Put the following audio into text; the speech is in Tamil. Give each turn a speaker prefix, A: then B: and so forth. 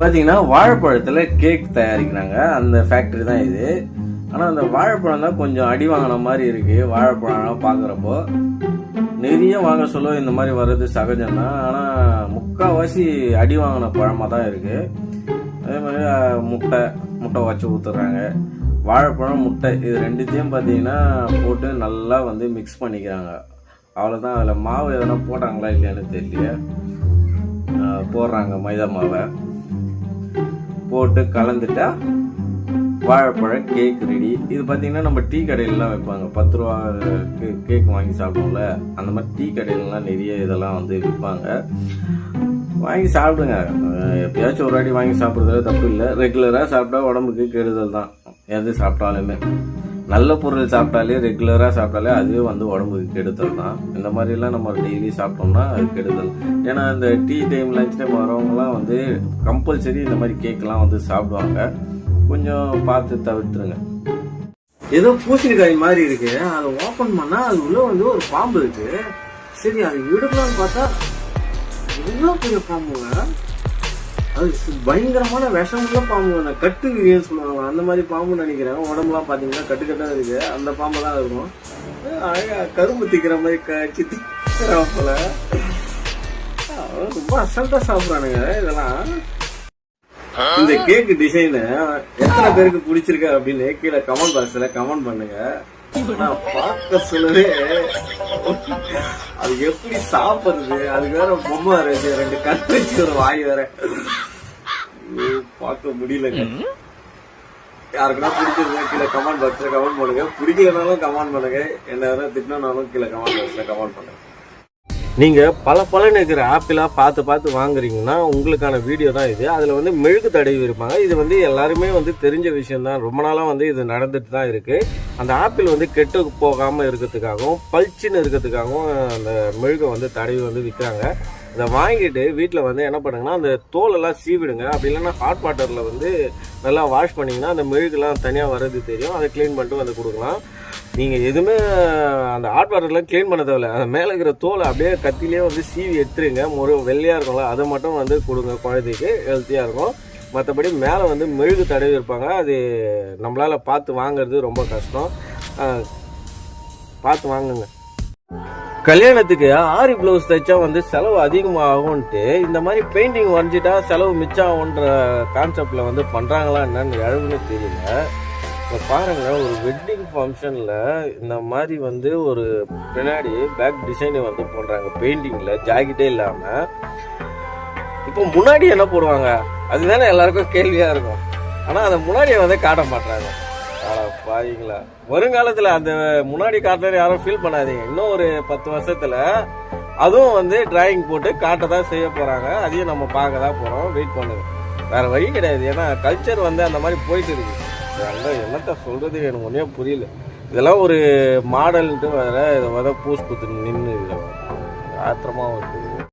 A: பார்த்தீங்கன்னா வாழைப்பழத்தில் கேக் தயாரிக்கிறாங்க. அந்த ஃபேக்டரி தான் இது. ஆனால் அந்த வாழைப்பழம் தான் கொஞ்சம் அடி வாங்கின மாதிரி இருக்குது வாழைப்பழம்லாம் பார்க்குறப்போ நிறைய வாங்க சொல்ல இந்த மாதிரி வர்றது சகஜம் தான் ஆனால் முக்கால்வாசி அடி வாங்கின பழமாக தான் இருக்குது அதே மாதிரி முட்டை முட்டை வச்சு ஊற்றுறாங்க வாழைப்பழம் முட்டை இது ரெண்டுத்தையும் பார்த்தீங்கன்னா போட்டு நல்லா வந்து மிக்ஸ் பண்ணிக்கிறாங்க. அவ்வளோதான் அதில் மாவு எதனா போட்டாங்களா இல்லையான்னு தெரியல. போடுறாங்க மைதா மாவை. போட்டு கலந்துட்டா வாழைப்பழ கேக் ரெடி இது பார்த்தீங்கன்னா நம்ம டீ கடையிலலாம் வைப்பாங்க. பத்து ரூபா கே- கேக் வாங்கி சாப்பிடுவோம்ல. அந்த மாதிரி டீ கடையிலலாம் நிறைய இதெல்லாம் வந்து விற்பாங்க வாங்கி சாப்பிடுங்க. எப்பயாச்சும் ஒரு வாட்டி வாங்கி சாப்பிட்றதுல தப்பு இல்லை. ரெகுலராக சாப்பிட்டா உடம்புக்கு கெடுதல் தான். எது சாப்பிட்டாலுமே. நல்ல பொருள் சாப்பிட்டாலே ரெகுலராக சாப்பிட்டாலே அதுவே வந்து உடம்புக்கு கெடுதல் தான். இந்த மாதிரிலாம் நம்ம டெய்லி சாப்பிட்டோம்னா அது கெடுதல். ஏன்னா இந்த டீ டைம் லஞ்ச் டைம் வரவங்கலாம் வந்து கம்பல்சரி இந்த மாதிரி கேக்லாம் வந்து சாப்பிடுவாங்க. கொஞ்சம் பார்த்து தவிர்த்துருங்க. ஏதோ பூசணிக்காய் மாதிரி இருக்கு. அதை ஓப்பன் பண்ணா அது உள்ள வந்து ஒரு பாம்பு இருக்கு. சரி அதை விடலாம்னு பார்த்தா இவ்வளோ பெரிய பாம்புங்க? அது பயங்கரமான விஷமுள்ள பாம்பு கட்டு விரியன்னு சொல்லுவாங்க. அந்த மாதிரி பாம்பு நினைக்கிறேன். உடம்புலாம் பார்த்தீங்கன்னா கட்டுக்கட்டாக இருக்குது அந்த பாம்பு தான் இருக்கும் அழகாக கரும்பு திக்கிற மாதிரி கச்சி திக்கிறான் ரொம்ப அசல்ட்டாக சாப்பிட்றானுங்க இதெல்லாம். இந்த கேக் டிசைன் எத்தனை பேருக்கு பிடிச்சிருக்கு அப்படின்னு கீழே கமெண்ட் பாக்ஸில் கமெண்ட் பண்ணுங்க. நான் பார்க்க சொல்லவே அது எப்படி சாப்பிடுறது? அதுக்கு வேற பொம்மை வேற ரெண்டு கண் வச்சு ஒரு வாய் வேற. பார்க்க முடியலங்க. யாருக்குன்னா பிடிச்சிருந்தா கீழே கமெண்ட் பாக்ஸில் கமெண்ட் பண்ணுங்க பிடிக்கலனாலும் கமெண்ட் பண்ணுங்க. என்ன வேணா திட்டினாலும் கீழே கமெண்ட் பாக்ஸில் கமெண்ட் பண்ணுங்க. நீங்கள் பல பலன் இருக்கிற ஆப்பிளாக பார்த்து பார்த்து வாங்குறீங்கன்னா உங்களுக்கான வீடியோ தான் இது. அதில் வந்து மெழுகு தடவி இருப்பாங்க. இது வந்து எல்லாருமே வந்து தெரிஞ்ச விஷயம் தான் ரொம்ப நாளாக வந்து இது நடந்துட்டு தான் இருக்குது அந்த ஆப்பிள் வந்து கெட்டு போகாமல் இருக்கிறதுக்காகவும் பளிச்சுன்னு இருக்கிறதுக்காகவும் அந்த மெழுகை வந்து தடவி வந்து விற்கிறாங்க இதை வாங்கிட்டு வீட்டில் வந்து என்ன பண்ணுங்கன்னா அந்த தோலெல்லாம் சீவிடுங்க. அப்படி இல்லைன்னா ஹாட் வாட்டரில் வந்து நல்லா வாஷ் பண்ணிங்கன்னா அந்த மெழுகுலாம் தனியாக வர்றது தெரியும். அதை க்ளீன் பண்ணிட்டு வந்து கொடுக்கலாம். நீங்கள் எதுவுமே அந்த ஹாட் வாட்டரில் க்ளீன் பண்ண தேவையில்ல. அந்த மேலே இருக்கிற தோலை அப்படியே கத்திலே வந்து சீவி எடுத்துருங்க. ஒரு வெள்ளையாக இருக்கும்ல அதை மட்டும் வந்து கொடுங்க. குழந்தைக்கு ஹெல்த்தியாக இருக்கும். மற்றபடி மேலே வந்து மெழுகு தடவி இருப்பாங்க. அது நம்மளால் பார்த்து வாங்குறது ரொம்ப கஷ்டம். பார்த்து வாங்குங்க. கல்யாணத்துக்கு ஆரி பிளவுஸ் தைச்சா வந்து செலவு அதிகமாகும்ட்டு இந்த மாதிரி பெயிண்டிங் வரைஞ்சிட்டா செலவு மிச்சம் ஆகுன்ற வந்து பண்ணுறாங்களா என்னன்னு எழுதுன்னு தெரியல. இப்போ பாருங்கள் ஒரு வெட்டிங் ஃபங்க்ஷனில் இந்த மாதிரி வந்து ஒரு பின்னாடி பேக் டிசைனை வந்து போடுறாங்க பெயிண்டிங்கில் ஜாக்கெட்டே இல்லாமல் இப்போ முன்னாடி என்ன போடுவாங்க? அதுதானே எல்லாருக்கும் கேள்வியாக இருக்கும். ஆனால் அதை முன்னாடியே வந்து காட்ட மாட்டாங்க பாவீங்களா வருங்காலத்தில் அந்த முன்னாடி காட்டுறது யாரும் ஃபீல் பண்ணாதீங்க. இன்னும் ஒரு பத்து வருஷத்தில் அதுவும் வந்து டிராயிங் போட்டு காட்ட தான் செய்ய போகிறாங்க அதையும் நம்ம பார்க்க தான் போகிறோம் வெயிட் பண்ணுங்க. வேறு வழி கிடையாது. ஏன்னா கல்ச்சர் வந்து அந்த மாதிரி போயிட்டு இருக்கு. அதெல்லாம் என்னத்த சொல்கிறது எனக்கு ஒன்றே புரியல. இதெல்லாம் ஒரு மாடல்ன்ட்டு வேறு இதை வந்து பூஸ் குத்து நின்று ஆத்திரமா இருக்குது